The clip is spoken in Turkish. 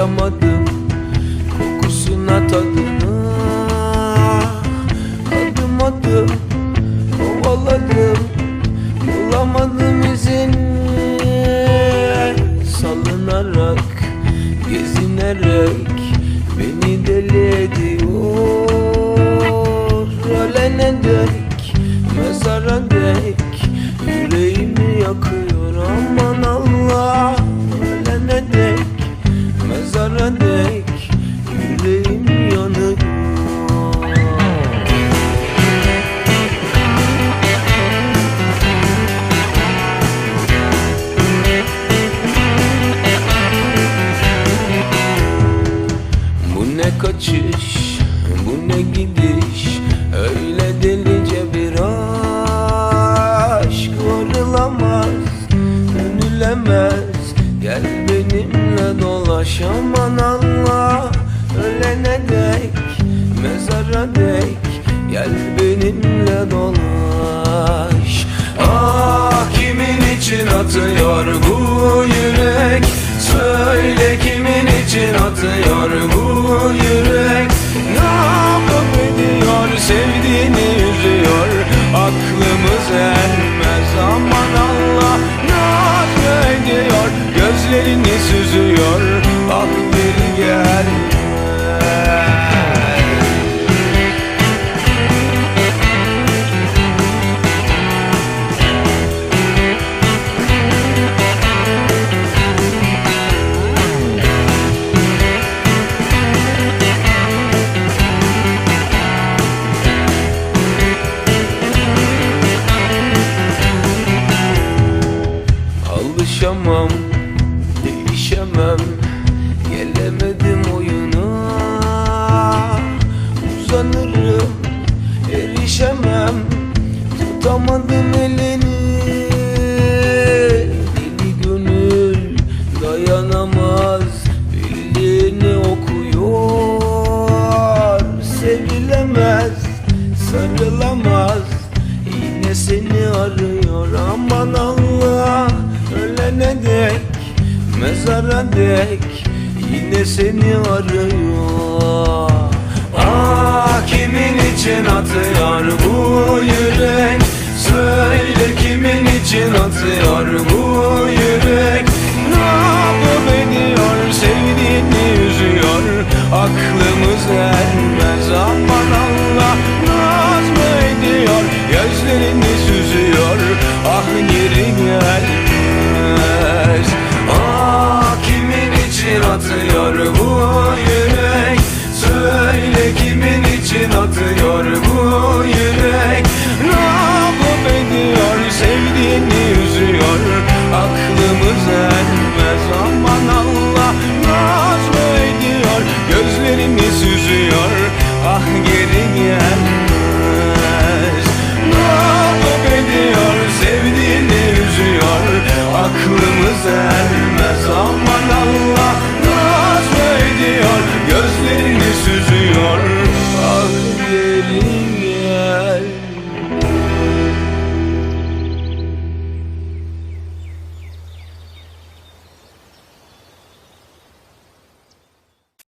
doyamadım Kokusuna tadına Adım adım kovaladım Bulamadım izini Salınarak gezinerek Beni deli ediyor. Ölen edek mezar Bu ne gidiş öyle delice bir aşk Varılamaz dönülemez. Gel benimle dolaş aman Allah. Ölene dek mezara dek. Gel benimle dolaş. Ah kimin için atıyor bu yürek? Söyle kimin için atıyor bu yürek Alışamam, değişemem. Gelemedim oyuna. Uzanırım, erişemem. Tutamadım elini. Deli gönül dayanamaz. Bildiğini okuyor. Sevilemez, sarılamaz. Yine seni arıyor. Aman Allah Ölene dek, mezara dek Yine seni arıyor. Ah kimin için atıyor bu yürek? Söyle kimin için atıyor bu yürek için atıyor bu